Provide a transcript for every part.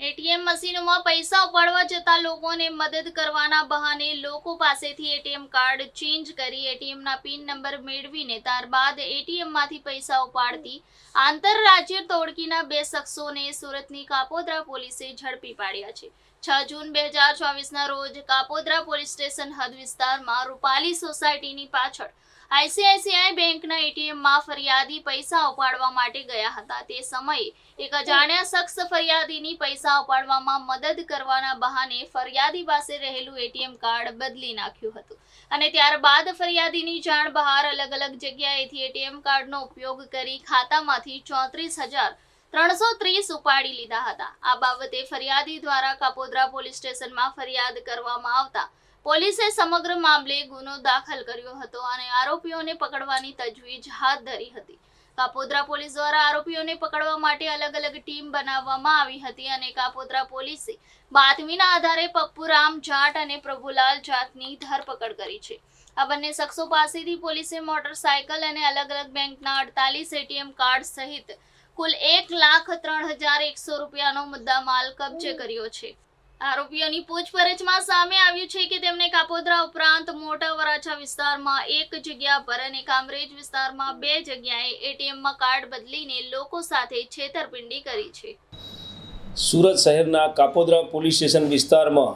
ATM ATM ATM મદદ કરવાના બહાને લોકો પાસેથી એટીએમ કાર્ડ ચેન્જ કરી એટીએમના પિન નંબર મેળવીને ત્યારબાદ એટીએમમાંથી પૈસા ઉપાડતી આંતરરાજ્ય તોડકીના બે શખ્સોને સુરતની કાપોદ્રા પોલીસે ઝડપી પાડ્યા છે. છ જૂન બે હજાર ચોવીસના રોજ કાપોદ્રા પોલીસ સ્ટેશન હદ વિસ્તારમાં રૂપાલી સોસાયટીની પાછળ આઈસીઆઈસીઆઈ બેંકના એટીએમમાં ફરિયાદી પૈસા ઉપાડવા માટે ગયા હતા. તે સમયે એક અજાણ્યા શખ્સ ફરિયાદીની પૈસા ઉપાડવામાં મદદ કરવાના બહાને ફરિયાદી પાસે રહેલું એટીએમ કાર્ડ બદલી નાખ્યું હતું અને ત્યારબાદ ફરિયાદીની જાણ બહાર અલગ અલગ જગ્યાએથી એટીએમ કાર્ડનો ઉપયોગ કરી ખાતામાંથી ચોત્રીસ હજાર ત્રણસો ત્રીસ ઉપાડી લીધા હતા. આ બાબતે ફરિયાદી દ્વારા કાપોદ્રા પોલીસ સ્ટેશનમાં ફરિયાદ કરવામાં આવતા પોલીસે સમગ્ર મામલે ગુનો દાખલ કર્યો હતો અને આરોપીઓને પકડવાની તજવીજ હાથ ધરી હતી. કાપોદ્રા પોલીસ દ્વારા આરોપીઓને પકડવા માટે અલગ અલગ ટીમ બનાવવામાં આવી હતી અને કાપોદ્રા પોલીસે બાતમીના આધારે પપ્પુરામ જાટ અને પ્રભુલાલ જાટની ધરપકડ કરી છે. આ બંને શખ્સો પાસેથી પોલીસે મોટરસાયકલ અને અલગ અલગ બેંકના અડતાલીસ એટીએમ કાર્ડ સહિત કુલ એક લાખ ત્રણ હજાર એકસો રૂપિયાનો મુદ્દામાલ કબજે કર્યો છે. આરોપીઓની પૂછપરછમાં સામે આવ્યું છે કે તેમણે કાપોદ્રા ઉપરાંત મોટા વરાછા વિસ્તારમાં એક જગ્યા પર અને કામરેજ વિસ્તારમાં બે જગ્યાએ એટીએમમાં કાર્ડ બદલીને લોકો સાથે છેતરપિંડી કરી છે. સુરત શહેરના કાપોદ્રા પોલીસ સ્ટેશન વિસ્તારમાં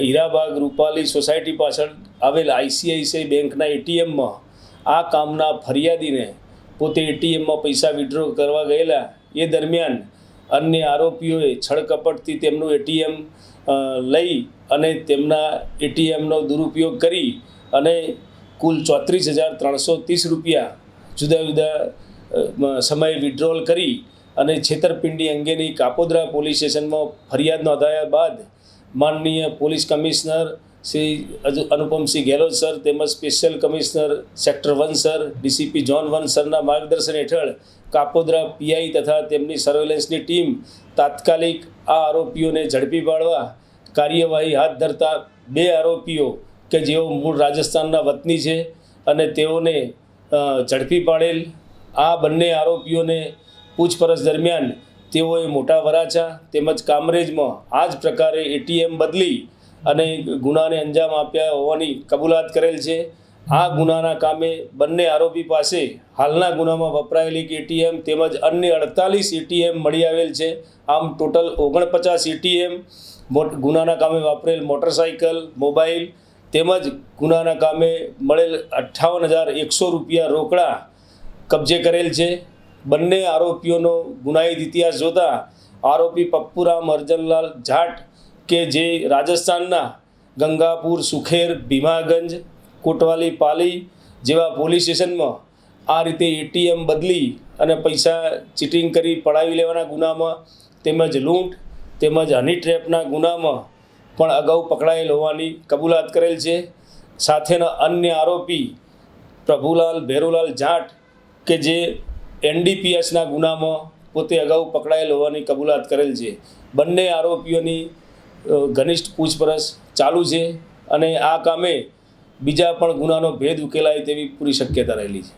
હીરાબાગ રૂપાલી સોસાયટી પાછળ આવેલ આઈસીઆઈસીઆઈ બેંકના એટીએમમાં આ કામના ફરિયાદીને પોતે એટીએમમાં પૈસા વિડ્રો કરવા ગયેલા, એ દરમિયાન અન્ય આરોપીઓએ છળકપટથી તેમનું એટીએમ લઈ અને તેમના એટીએમનો દુરુપયોગ કરી અને કુલ ચોત્રીસ હજાર ત્રણસો ત્રીસ રૂપિયા જુદા જુદા સમયે વિડ્રોલ કરી અને છેતરપિંડી અંગેની કાપોદ્રા પોલીસ સ્ટેશનમાં ફરિયાદ નોંધાયા બાદ માનનીય police commissioner Shri Anupamsingh Gehlot sir તેમજ special commissioner sector one sir, DCP zone one સરના માર્ગદર્શન હેઠળ કાપોદ્રા પીઆઈ તથા તેમની સર્વેલન્સની ટીમ તાત્કાલિક આ આરોપીઓને ઝડપી પાડવા કાર્યવાહી હાથ ધરતા બે આરોપીઓ કે જેઓ મૂળ રાજસ્થાનના વતની છે અને તેઓને ઝડપી પાડેલ. આ બંને આરોપીઓને પૂછપરછ દરમિયાન તેઓએ મોટા વરાછા તેમજ કામરેજમાં આ જ પ્રકારે એટીએમ બદલી અને ગુનાને અંજામ આપ્યા હોવાની કબૂલાત કરેલ છે. આ ગુનાના કામે બંને આરોપી પાસે હાલના ગુનામાં વપરાયેલી એટીએમ તેમજ અન્ય અડતાલીસ એટીએમ મળી આવેલ છે. આમ ટોટલ ઓગણપચાસ એટીએમ ગુનાના કામે વાપરેલ મોટરસાઇકલ મોબાઈલ તેમજ ગુનાના કામે મળેલ અઠ્ઠાવન હજાર એકસો રૂપિયા રોકડા કબજે કરેલ છે. બંને આરોપીઓનો ગુનાહિત ઇતિહાસ જોતા આરોપી પપ્પુરામ અર્જનલાલ જાટ કે જે રાજસ્થાનના ગંગાપુર, સુખેર, ભીમાગંજ, કોટવાલી, પાલી જેવા પોલીસ સ્ટેશનમાં આ રીતે એટીએમ બદલી અને પૈસા ચીટિંગ કરી પડાવી લેવાના ગુનામાં તેમજ લૂંટ તેમજ હની ટ્રેપના ગુનામાં પણ અગાઉ પકડાયેલ હોવાની કબૂલાત કરેલ છે. સાથેના અન્ય આરોપી પ્રભુલાલ ભેરુલાલ જાટ કે જે એનડીપીએસના ગુનામાં પોતે અગાઉ પકડાયેલ હોવાની કબૂલાત કરેલ છે. બંને આરોપીઓની ઘનિષ્ઠ પૂછપરછ ચાલુ છે અને આ કામે બીજા પણ ગુનાનો ભેદ ઉકેલાય તેવી પૂરી શક્યતા રહેલી છે.